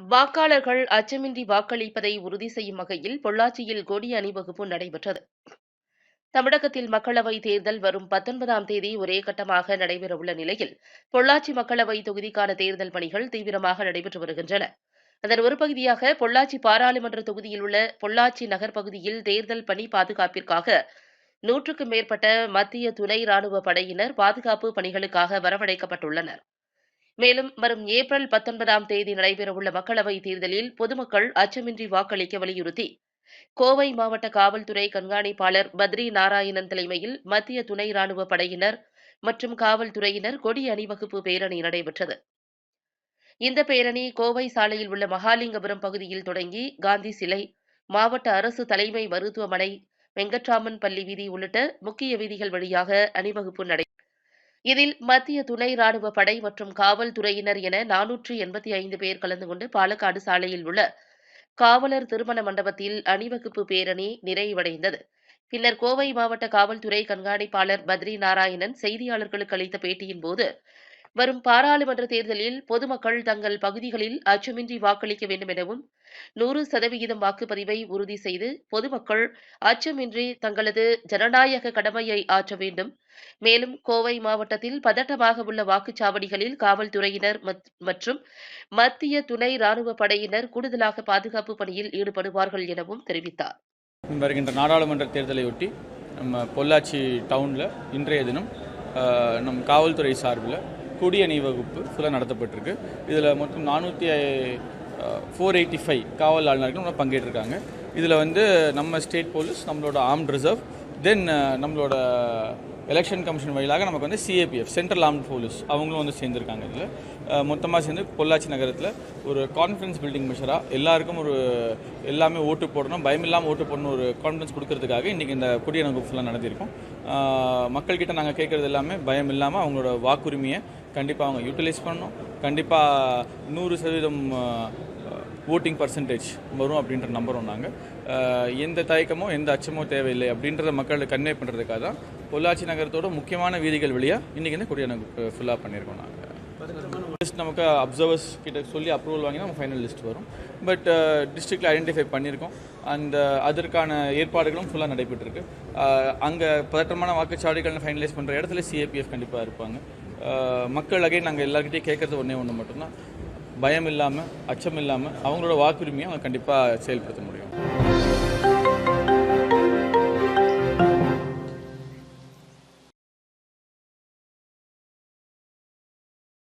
வாக்காளர்கள் அச்சமின்றி வாக்களிப்பதை உறுதி செய்யும் வகையில் பொள்ளாச்சியில் கொடி அணிவகுப்பு நடைபெற்றது. தமிழகத்தில் மக்களவைத் தேர்தல் வரும் பத்தொன்பதாம் தேதி ஒரே கட்டமாக நடைபெறவுள்ள நிலையில் பொள்ளாச்சி மக்களவை தொகுதிக்கான தேர்தல் பணிகள் தீவிரமாக நடைபெற்று வருகின்றன. அதன் ஒரு பகுதியாக பொள்ளாச்சி பாராளுமன்ற தொகுதியில் உள்ள பொள்ளாச்சி நகர் பகுதியில் தேர்தல் பணி பாதுகாப்பிற்காக நூற்றுக்கும் மேற்பட்ட மத்திய துணை ராணுவ படையினர் பாதுகாப்பு பணிகளுக்காக வரவழைக்கப்பட்டுள்ளனர். மேலும் வரும் ஏப்ரல் பத்தொன்பதாம் தேதி நடைபெறவுள்ள மக்களவைத் தேர்தலில் பொதுமக்கள் அச்சமின்றி வாக்களிக்க வலியுறுத்தி கோவை மாவட்ட காவல்துறை கண்காணிப்பாளர் பத்ரி நாராயணன் தலைமையில் மத்திய துணை ராணுவ படையினர் மற்றும் காவல்துறையினர் கொடி அணிவகுப்பு பேரணி நடைபெற்றது. இந்த பேரணி கோவை சாலையில் உள்ள மகாலிங்கபுரம் பகுதியில் தொடங்கி காந்தி சிலை மாவட்ட அரசு தலைமை மருத்துவமனை வெங்கட்ராமன் பள்ளி வீதி உள்ளிட்ட முக்கிய வீதிகள் வழியாக அணிவகுப்பு நடை இதில் மத்திய துணை ராணுவ படை மற்றும் காவல்துறையினர் என நானூற்று எண்பத்தி ஐந்து பேர் கலந்து கொண்டு பாலக்காடு சாலையில் உள்ள காவலர் திருமண மண்டபத்தில் அணிவகுப்பு பேரணி நிறைவடைந்தது. பின்னர் கோவை மாவட்ட காவல்துறை கண்காணிப்பாளர் பத்ரி நாராயணன் செய்தியாளர்களுக்கு அளித்த பேட்டியின் போது வரும் பாராளுமன்ற தேர்தலில் பொதுமக்கள் தங்கள் பகுதிகளில் அச்சமின்றி வாக்களிக்க வேண்டும் எனவும் நூறு சதவிகிதம் வாக்குப்பதிவை உறுதி செய்து பொதுமக்கள் அச்சமின்றி தங்களது ஜனநாயக கடமையை ஆற்ற வேண்டும். மேலும் கோவை மாவட்டத்தில் பதட்டமாக உள்ள வாக்குச்சாவடிகளில் காவல்துறையினர் மற்றும் மத்திய துணை ராணுவ படையினர் கூடுதலாக பாதுகாப்பு பணியில் ஈடுபடுவார்கள் எனவும் தெரிவித்தார். வருகின்ற நாடாளுமன்ற தேர்தலையொட்டி நம்ம பொள்ளாச்சி டவுனில் இன்றைய தினம் நம் காவல்துறை சார்பில் கொடி அணிவகுப்பு ஃபுல்லாக நடத்தப்பட்டிருக்கு. இதில் மொத்தம் நானூற்றி ஃபோர் எயிட்டி ஃபைவ் காவல் ஆளுநர்கள் பங்கேற்றிருக்காங்க. இதில் வந்து நம்ம ஸ்டேட் போலீஸ் நம்மளோட ஆர்ம்ட் ரிசர்வ் தென் uh, நம்மளோட எலெக்ஷன் கமிஷன் வழியாக நமக்கு வந்து சிஏபிஎஃப் சென்ட்ரல் ஆர்ம்ட் போலீஸ் அவங்களும் வந்து சேர்ந்துருக்காங்க இதில். மொத்தமாக சேர்ந்து பொள்ளாச்சி நகரத்தில் ஒரு கான்ஃபிடன்ஸ் பில்டிங் மெஷராக எல்லாருக்கும் ஒரு எல்லாமே ஓட்டு போடணும் பயம் இல்லாமல் ஓட்டு போடணும் ஒரு கான்ஃபிடன்ஸ் கொடுக்கறதுக்காக இன்றைக்கி இந்த குடியரங்கு ஃபுல்லாக நடந்திருக்கும். மக்கள்கிட்ட நாங்கள் கேட்குறது எல்லாமே பயம் இல்லாமல் அவங்களோட வாக்குரிமையை கண்டிப்பாக அவங்க யூட்டிலைஸ் பண்ணணும். கண்டிப்பாக நூறு சதவீதம் ஓட்டிங் பர்சன்டேஜ் வரும் அப்படின்ற நம்புகிறோம் நாங்கள் எந்த தயக்கமோ எந்த அச்சமோ தேவையில்லை அப்படின்றத மக்களுக்கு கன்வே பண்ணுறதுக்காக தான் பொள்ளாச்சி நகரத்தோட முக்கியமான வீதிகள் வழியாக இன்றைக்கி வந்து கொடியனுக்கு ஃபுல்லாக பண்ணியிருக்கோம் நாங்கள் லிஸ்ட் நமக்கு அப்சர்வர்ஸ் கிட்ட சொல்லி அப்ரூவல் வாங்கி நம்ம ஃபைனல் லிஸ்ட் வரும். பட் டிஸ்ட்ரிக்டில் ஐடென்டிஃபை பண்ணியிருக்கோம். அந்த அதற்கான ஏற்பாடுகளும் ஃபுல்லாக நடைபெற்றிருக்கு. அங்கே பதற்றமான வாக்குச்சாவடிகள் ஃபைனலைஸ் பண்ணுற இடத்துல சிஏபிஎஃப் கண்டிப்பாக இருப்பாங்க. மக்கள் அகைன் நாங்கள் எல்லாருக்கிட்டையும் கேட்குறது ஒன்றே ஒன்று மட்டும்தான். பயம் இல்லாமல் அச்சம் இல்லாமல் அவங்களோட வாக்குரிமையை அவங்க கண்டிப்பாக செயல்படுத்த முடியும்.